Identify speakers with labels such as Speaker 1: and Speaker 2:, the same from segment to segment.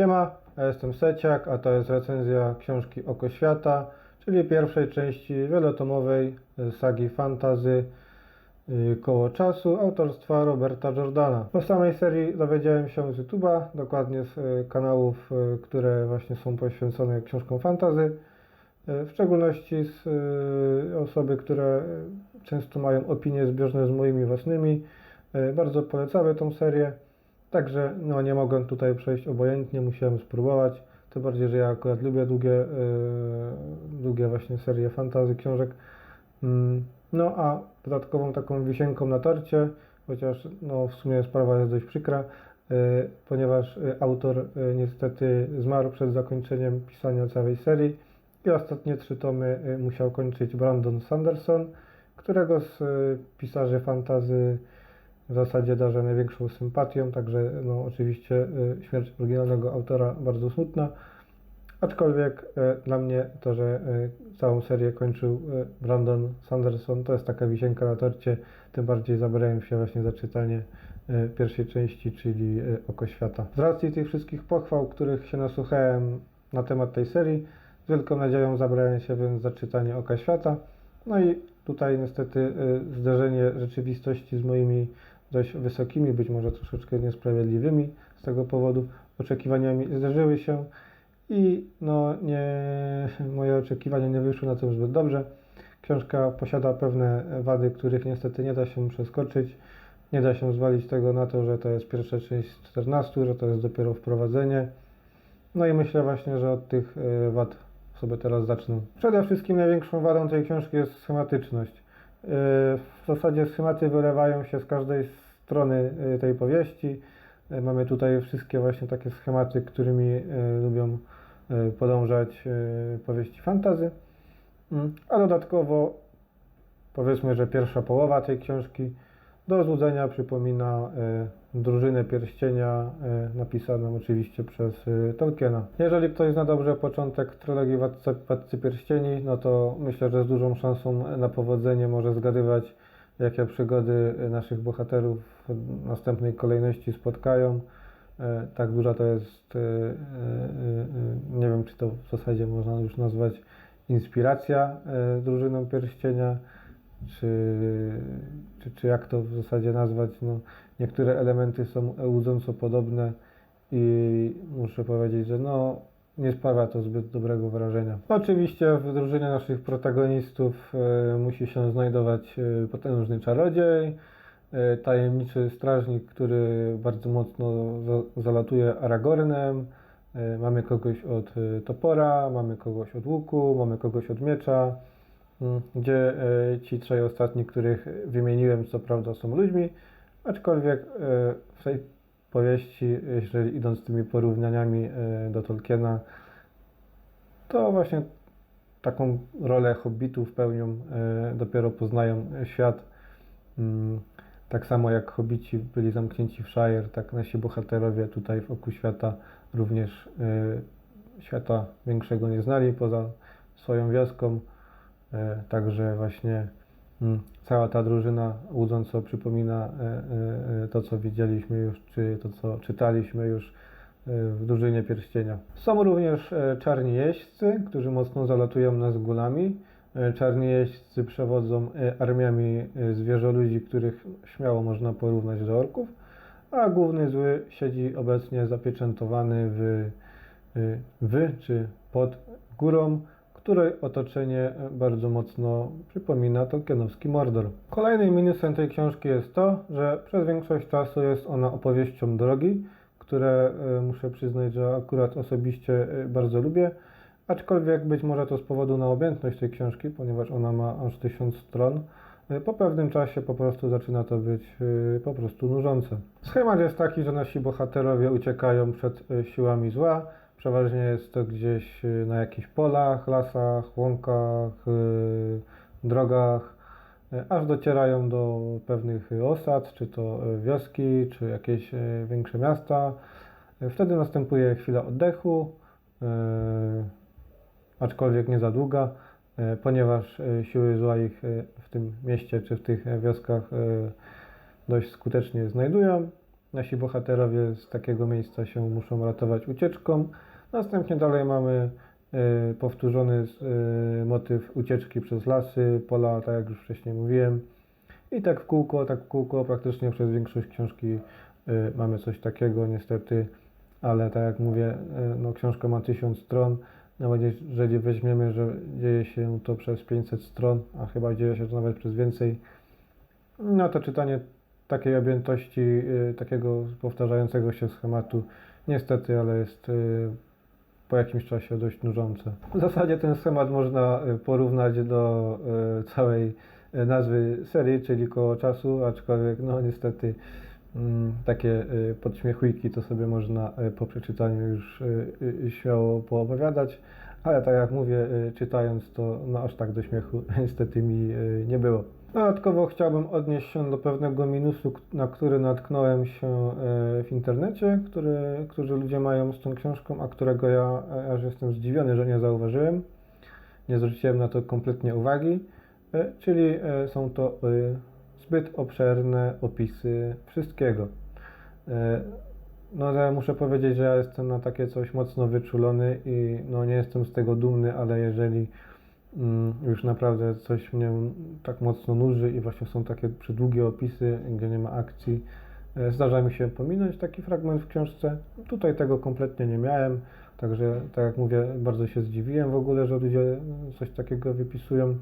Speaker 1: Siema, ja jestem Seciak, a to jest recenzja książki Oko Świata, czyli pierwszej części wielotomowej sagi fantazy y, Koło Czasu autorstwa Roberta Jordana. O samej serii dowiedziałem się z YouTube'a, dokładnie z y, kanałów, y, które właśnie są poświęcone książkom fantazy. W szczególności z osoby, które często mają opinie zbieżne z moimi własnymi. Bardzo polecały tą serię. Także no, nie mogłem tutaj przejść obojętnie, musiałem spróbować. Tym bardziej, że ja akurat lubię długie, yy, długie właśnie serie fantazy książek. Mm, No a dodatkową taką wisienką na torcie, chociaż no, w sumie sprawa jest dość przykra, yy, ponieważ yy, autor yy, niestety zmarł przed zakończeniem pisania całej serii i ostatnie trzy tomy yy, musiał kończyć Brandon Sanderson, którego z yy, pisarzy fantazy w zasadzie darzę największą sympatią, także no, oczywiście y, śmierć oryginalnego autora bardzo smutna, aczkolwiek y, dla mnie to, że y, całą serię kończył Brandon Sanderson, to jest taka wisienka na torcie, tym bardziej zabrałem się właśnie za czytanie pierwszej części, czyli Oko Świata. Z racji tych wszystkich pochwał, których się nasłuchałem na temat tej serii, z wielką nadzieją zabrałem się więc za czytanie Oka Świata, no i tutaj niestety zderzenie rzeczywistości z moimi dość wysokimi, być może troszeczkę niesprawiedliwymi z tego powodu oczekiwaniami zderzyły się i no nie, moje oczekiwania nie wyszły na tym zbyt dobrze. Książka posiada pewne wady, których niestety nie da się przeskoczyć. Nie da się zwalić tego na to, że to jest pierwsza część z 14, że to jest dopiero wprowadzenie. No i myślę właśnie, że od tych e, wad sobie teraz zacznę. Przede wszystkim największą wadą tej książki jest schematyczność. W zasadzie schematy wylewają się z każdej strony yy, tej powieści. Yy, Mamy tutaj wszystkie właśnie takie schematy, którymi yy, lubią podążać powieści fantazy. Mm, A dodatkowo powiedzmy, że pierwsza połowa tej książki do złudzenia przypomina y, Drużynę Pierścienia, y, napisaną oczywiście przez y, Tolkiena. Jeżeli ktoś zna dobrze początek trylogii Władcy, Władcy Pierścieni, no to myślę, że z dużą szansą na powodzenie może zgadywać, jakie przygody naszych bohaterów w następnej kolejności spotkają. Tak duża to jest, nie wiem czy to w zasadzie można już nazwać inspiracja Drużyną Pierścienia, czy, czy, czy jak to w zasadzie nazwać, no, niektóre elementy są łudząco podobne i muszę powiedzieć, że no, nie sprawia to zbyt dobrego wrażenia. Oczywiście w drużynie naszych protagonistów e, musi się znajdować e, potężny czarodziej, e, tajemniczy strażnik, który bardzo mocno za, zalatuje Aragornem, e, mamy kogoś od e, topora, mamy kogoś od łuku, mamy kogoś od miecza, gdzie e, ci trzej ostatni, których wymieniłem, co prawda są ludźmi, aczkolwiek e, w tej powieści, jeżeli idąc tymi porównaniami e, do Tolkiena, to właśnie taką rolę hobbitów pełnią, dopiero poznają świat. Mm, Tak samo jak hobbici byli zamknięci w Shire, tak nasi bohaterowie tutaj w Oku Świata również świata większego nie znali poza swoją wioską. E, Także właśnie mm, cała ta drużyna łudząco przypomina e, e, to, co widzieliśmy już, czy to, co czytaliśmy już w drużynie pierścienia. Są również czarni jeźdźcy, którzy mocno zalatują nas gulami. Czarni jeźdźcy przewodzą armiami zwierzoludzi, których śmiało można porównać do orków, a główny zły siedzi obecnie zapieczętowany w, w czy pod górą, której otoczenie bardzo mocno przypomina Tolkienowski Mordor. Kolejnym minusem tej książki jest to, że przez większość czasu jest ona opowieścią drogi, które e, muszę przyznać, że akurat osobiście e, bardzo lubię, aczkolwiek być może to z powodu na objętność tej książki, ponieważ ona ma aż 1000 stron, e, po pewnym czasie po prostu zaczyna to być e, po prostu nużące. Schemat jest taki, że nasi bohaterowie uciekają przed e, siłami zła, Przeważnie jest to gdzieś y, na jakichś polach, lasach, łąkach, y, drogach, y, aż docierają do pewnych osad, czy to wioski, czy jakieś większe miasta. Wtedy następuje chwila oddechu, aczkolwiek nie za długa, ponieważ siły zła ich w tym mieście czy w tych wioskach dość skutecznie znajdują. Nasi bohaterowie z takiego miejsca się muszą ratować ucieczką. Następnie dalej mamy e, powtórzony e, motyw ucieczki przez lasy, pola, tak jak już wcześniej mówiłem. I tak w kółko, tak w kółko, praktycznie przez większość książki y, mamy coś takiego niestety, ale tak jak mówię, y, no książka ma 1000 stron, nawet jeżeli weźmiemy, że dzieje się to przez 500 stron, a chyba dzieje się to nawet przez więcej, no to czytanie takiej objętości, y, takiego powtarzającego się schematu, niestety, ale jest y, po jakimś czasie dość nużące. W zasadzie ten schemat można y, porównać do całej nazwy serii, czyli koło czasu, aczkolwiek no niestety mm, takie podśmiechujki to sobie można po przeczytaniu już śmiało poopowiadać, ale tak jak mówię, czytając to no aż tak do śmiechu niestety mi nie było. Dodatkowo chciałbym odnieść się do pewnego minusu, na który natknąłem się e, w internecie, który, którzy ludzie mają z tą książką, a którego ja e, aż jestem zdziwiony, że nie zauważyłem. Nie zwróciłem na to kompletnie uwagi. E, Czyli są to zbyt obszerne opisy wszystkiego. No, ja muszę powiedzieć, że ja jestem na takie coś mocno wyczulony i no, nie jestem z tego dumny, ale jeżeli już naprawdę coś mnie tak mocno nuży i właśnie są takie przydługie opisy, gdzie nie ma akcji. E, Zdarza mi się pominąć taki fragment w książce. Tutaj tego kompletnie nie miałem, także tak jak mówię, bardzo się zdziwiłem w ogóle, że ludzie mm, coś takiego wypisują.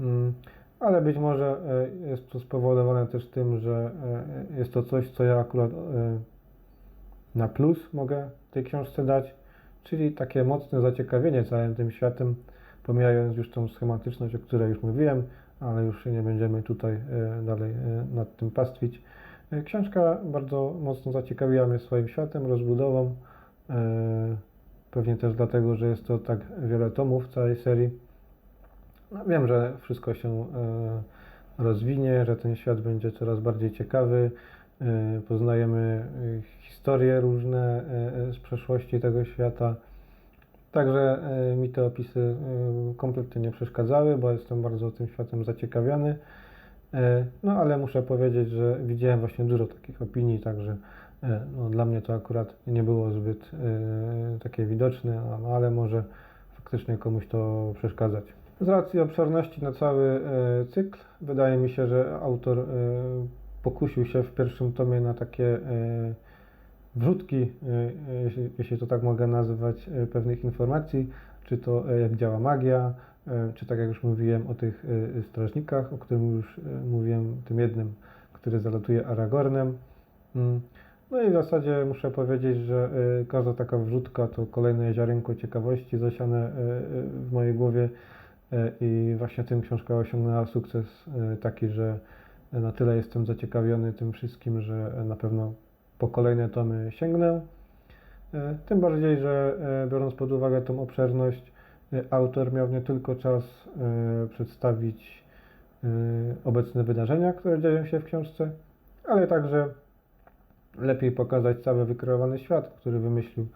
Speaker 1: Mm, Ale być może e, jest to spowodowane też tym, że e, jest to coś, co ja akurat na plus mogę tej książce dać, czyli takie mocne zaciekawienie całym tym światem, pomijając już tą schematyczność, o której już mówiłem, ale już nie będziemy tutaj e, dalej e, nad tym pastwić. E, Książka bardzo mocno zaciekawiła mnie swoim światem, rozbudową. Pewnie też dlatego, że jest to tak wiele tomów całej serii. No, wiem, że wszystko się rozwinie, że ten świat będzie coraz bardziej ciekawy. Poznajemy historie różne z przeszłości tego świata. Także e, mi te opisy e, kompletnie nie przeszkadzały, bo jestem bardzo tym światem zaciekawiony. E, No ale muszę powiedzieć, że widziałem właśnie dużo takich opinii, także no, dla mnie to akurat nie było zbyt takie widoczne, no, ale może faktycznie komuś to przeszkadzać. Z racji obszerności na cały cykl, wydaje mi się, że autor pokusił się w pierwszym tomie na takie wrzutki, e, e, jeśli, to tak mogę nazwać, e, pewnych informacji, czy to jak działa magia, czy tak jak już mówiłem o tych strażnikach, o którym już mówiłem, tym jednym, który zalatuje Aragornem. Mm. No i w zasadzie muszę powiedzieć, że każda taka wrzutka to kolejne ziarenko ciekawości zasiane w mojej głowie i właśnie tym książka osiągnęła sukces taki, że na tyle jestem zaciekawiony tym wszystkim, że na pewno po kolejne tomy sięgnę. E, Tym bardziej, że e, biorąc pod uwagę tą obszerność, e, autor miał nie tylko czas przedstawić obecne wydarzenia, które dzieją się w książce, ale także lepiej pokazać cały wykreowany świat, który wymyślił,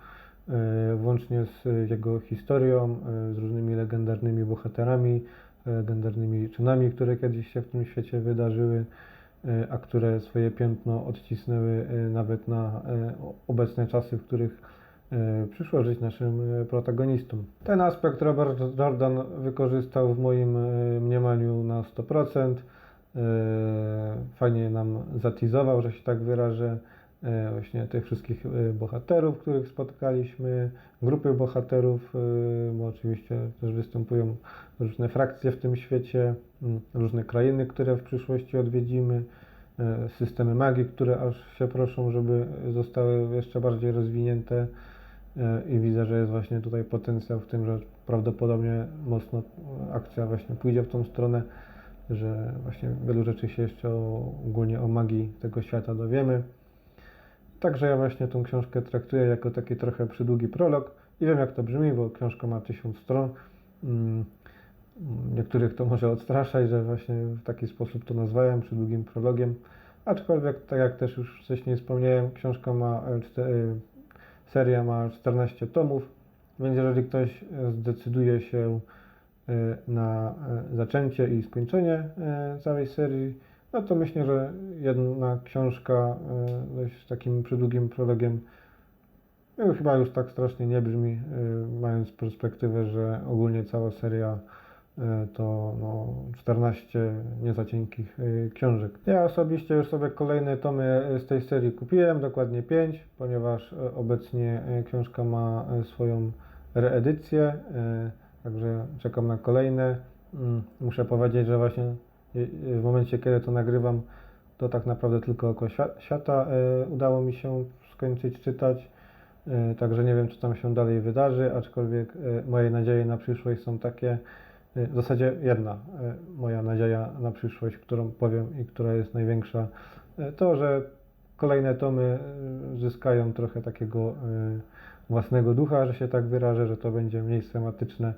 Speaker 1: włącznie z jego historią, z różnymi legendarnymi bohaterami, legendarnymi czynami, które kiedyś się w tym świecie wydarzyły, a które swoje piętno odcisnęły e, nawet na e, obecne czasy, w których e, przyszło żyć naszym e, protagonistom. Ten aspekt Robert Jordan wykorzystał w moim e, mniemaniu na 100%. E, Fajnie nam zatizował, że się tak wyrażę, e, właśnie tych wszystkich e, bohaterów, których spotkaliśmy, grupy bohaterów, e, bo oczywiście też występują różne frakcje w tym świecie, różne krainy, które w przyszłości odwiedzimy, e, systemy magii, które aż się proszą, żeby zostały jeszcze bardziej rozwinięte e, i widzę, że jest właśnie tutaj potencjał w tym, że prawdopodobnie mocno e, akcja właśnie pójdzie w tą stronę, że właśnie wielu rzeczy się jeszcze o, ogólnie o magii tego świata dowiemy. Także ja właśnie tą książkę traktuję jako taki trochę przydługi prolog i wiem jak to brzmi, bo książka ma tysiąc stron. Mm, Niektórych to może odstraszać, że właśnie w taki sposób to nazwałem, przydługim prologiem. Aczkolwiek, tak jak też już wcześniej wspomniałem, książka ma, e, seria ma 14 tomów, więc jeżeli ktoś zdecyduje się e, na e, zaczęcie i skończenie całej serii, no to myślę, że jedna książka e, dość takim przydługim prologiem no, chyba już tak strasznie nie brzmi, e, mając perspektywę, że ogólnie cała seria e, to no, 14 nie za cienkich e, książek. Ja osobiście już sobie kolejne tomy z tej serii kupiłem, dokładnie 5, ponieważ obecnie książka ma swoją reedycję, także czekam na kolejne. Mm, Muszę powiedzieć, że właśnie w momencie, kiedy to nagrywam, to tak naprawdę tylko oko Świ- świata e, udało mi się skończyć czytać. E, Także nie wiem, co tam się dalej wydarzy, aczkolwiek moje nadzieje na przyszłość są takie, w zasadzie jedna moja nadzieja na przyszłość, którą powiem i która jest największa, to, że kolejne tomy zyskają trochę takiego własnego ducha, że się tak wyrażę, że to będzie mniej schematyczne,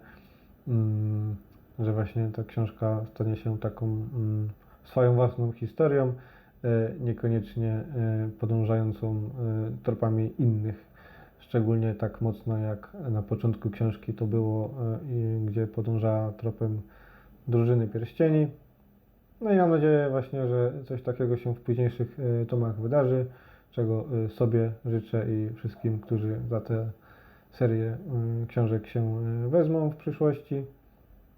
Speaker 1: mm, że właśnie ta książka stanie się taką mm, swoją własną historią, e, niekoniecznie e, podążającą e, tropami innych szczególnie tak mocno jak na początku książki to było, gdzie podążała tropem drużyny pierścieni. No i mam nadzieję właśnie, że coś takiego się w późniejszych tomach wydarzy, czego sobie życzę i wszystkim, którzy za tę serię e, książek się wezmą w przyszłości.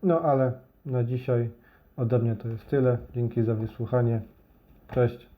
Speaker 1: No ale na dzisiaj ode mnie to jest tyle. Dzięki za wysłuchanie. Cześć.